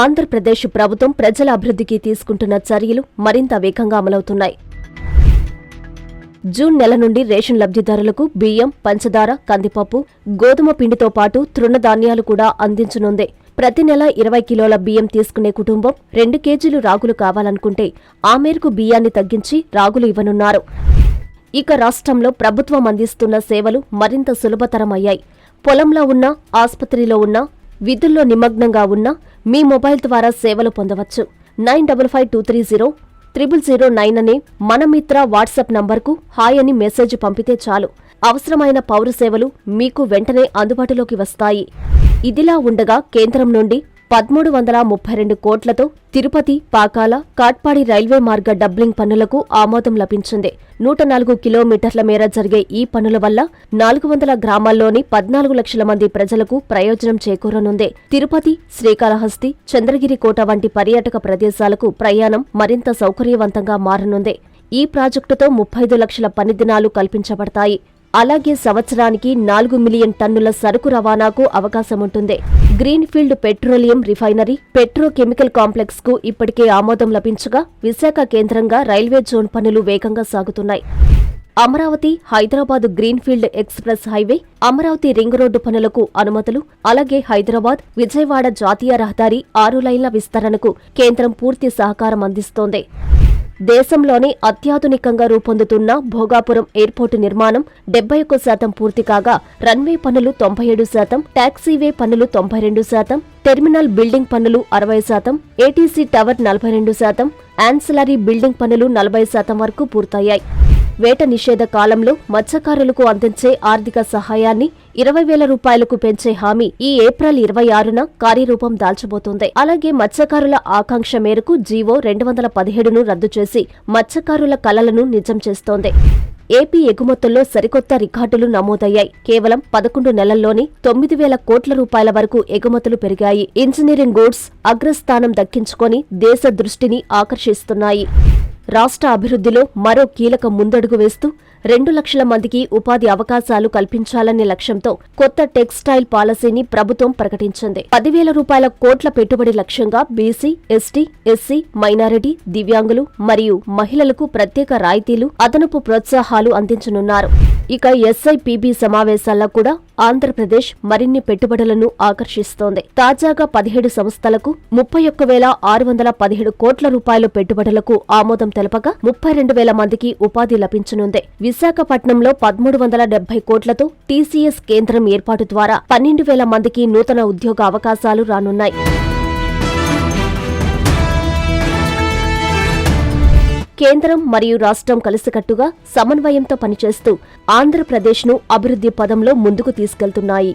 ఆంధ్రప్రదేశ్ ప్రభుత్వం ప్రజల అభివృద్ధికి తీసుకుంటున్న చర్యలు మరింత వేగంగా అమలవుతున్నాయి. జూన్ నెల నుండి రేషన్ లబ్ధిదారులకు బియ్యం పంచదార కందిపప్పు గోధుమ పిండితో పాటు తృణధాన్యాలు కూడా అందించనుందే. ప్రతి నెల ఇరవై కిలోల బియ్యం తీసుకునే కుటుంబం రెండు కేజీలు రాగులు కావాలనుకుంటే ఆ మేరకు బియ్యాన్ని తగ్గించి రాగులు ఇవ్వనున్నారు. ఇక రాష్ట్రంలో ప్రభుత్వం అందిస్తున్న సేవలు మరింత సులభతరమయ్యాయి. పొలంలో ఉన్న ఆసుపత్రిలో ఉన్న విధుల్లో నిమగ్నంగా ఉన్న మీ మొబైల్ ద్వారా సేవలు పొందవచ్చు. Nine double five two three zero triple zero nine అనే మన మిత్ర వాట్సాప్ నంబర్కు హాయ్ అని మెసేజ్ పంపితే చాలు. అవసరమైన పౌర సేవలు మీకు వెంటనే అందుబాటులోకి వస్తాయి. ఇదిలా ఉండగా కేంద్రం నుండి పదమూడు వందల ముప్పై రెండు కోట్లతో తిరుపతి పాకాల కాట్పాడి రైల్వే మార్గ డబ్లింగ్ పనులకు ఆమోదం లభించింది. నూట నాలుగు కిలోమీటర్ల మేర జరిగే ఈ పనుల వల్ల నాలుగు వందల గ్రామాల్లోని పద్నాలుగు లక్షల మంది ప్రజలకు ప్రయోజనం చేకూరనుంది. తిరుపతి శ్రీకాళహస్తి చంద్రగిరి కోట వంటి పర్యాటక ప్రదేశాలకు ప్రయాణం మరింత సౌకర్యవంతంగా మారనుంది. ఈ ప్రాజెక్టుతో ముప్పై ఐదు లక్షల పని దినాలు కల్పించబడతాయి. అలాగే సంవత్సరానికి నాలుగు మిలియన్ టన్నుల సరుకు రవాణాకు అవకాశముంటుంది. గ్రీన్ఫీల్డ్ పెట్రోలియం రిఫైనరీ పెట్రోకెమికల్ కాంప్లెక్స్కు ఇప్పటికే ఆమోదం లభించగా విశాఖ కేంద్రంగా రైల్వే జోన్ పనులు వేగంగా సాగుతున్నాయి. Amaravati Hyderabad greenfield express highway Amaravati ring road పనులకు అనుమతులు అలాగే హైదరాబాద్ విజయవాడ జాతీయ రహదారి ఆరు లైన్ల విస్తరణకు కేంద్రం పూర్తి సహకారం అందిస్తోంది. దేశంలోనే అత్యాధునికంగా రూపొందుతున్న భోగాపురం ఎయిర్పోర్టు నిర్మాణం డెబ్బై ఒక్క శాతం పూర్తి కాగా రన్వే పనులు తొంభై ఏడు శాతం టాక్సీవే పనులు తొంభై రెండు శాతం టెర్మినల్ బిల్డింగ్ పనులు అరవై శాతం ఏటీసీ టవర్ నలభై రెండు శాతం యాన్సిలరీ బిల్డింగ్ పనులు నలభై శాతం వరకు పూర్తయ్యాయి. వేట నిషేధ కాలంలో మత్స్యకారులకు అందించే ఆర్థిక సహాయాన్ని ఇరవై వేల రూపాయలకు పెంచే హామీ ఈ ఏప్రిల్ ఇరవై ఆరున కార్యరూపం దాల్చబోతోంది. అలాగే మత్స్యకారుల ఆకాంక్ష మేరకు జీవో రెండు వందల పదిహేడును రద్దు చేసి మత్స్యకారుల కలలను నిజం చేస్తోంది. ఏపీ ఎగుమతుల్లో సరికొత్త రికార్డులు నమోదయ్యాయి. కేవలం పదకొండు నెలల్లోనే తొమ్మిది వేల కోట్ల రూపాయల వరకు ఎగుమతులు పెరిగాయి. ఇంజనీరింగ్ గూడ్స్ అగ్రస్థానం దక్కించుకొని దేశ దృష్టిని ఆకర్షిస్తున్నాయి. రాష్ట్ర అభివృద్ధిలో మరో కీలక ముందడుగు వేస్తూ రెండు లక్షల మందికి ఉపాధి అవకాశాలు కల్పించాలనే లక్ష్యంతో కొత్త టెక్స్టైల్ పాలసీని ప్రభుత్వం ప్రకటించింది. పదివేల రూపాయల కోట్ల పెట్టుబడి లక్ష్యంగా బీసీ ఎస్టీ ఎస్సీ మైనారిటీ దివ్యాంగులు మరియు మహిళలకు ప్రత్యేక రాయితీలు అదనపు ప్రోత్సాహాలు అందించనున్నారు. ఇక ఎస్ఐపిబి సమావేశాల్లో కూడా ఆంధ్రప్రదేశ్ మరిన్ని పెట్టుబడులను ఆకర్షిస్తోంది. తాజాగా పదిహేడు సంస్థలకు ముప్పై ఒక్క వేల ఆరు వందల పదిహేడు కోట్ల రూపాయల పెట్టుబడులకు ఆమోదం తెలపగా ముప్పై రెండు వేల మందికి ఉపాధి లభించనుంది. విశాఖపట్నంలో పదమూడు వందల డెబ్బై కోట్లతో టీసీఎస్ కేంద్రం ఏర్పాటు ద్వారా పన్నెండు వేల మందికి నూతన ఉద్యోగ అవకాశాలు రానున్నాయి. కేంద్రం మరియు రాష్ట్రం కలిసికట్టుగా సమన్వయంతో పనిచేస్తూ ఆంధ్రప్రదేశ్ను అభివృద్ధి పదంలో ముందుకు తీసుకెళ్తున్నాయి.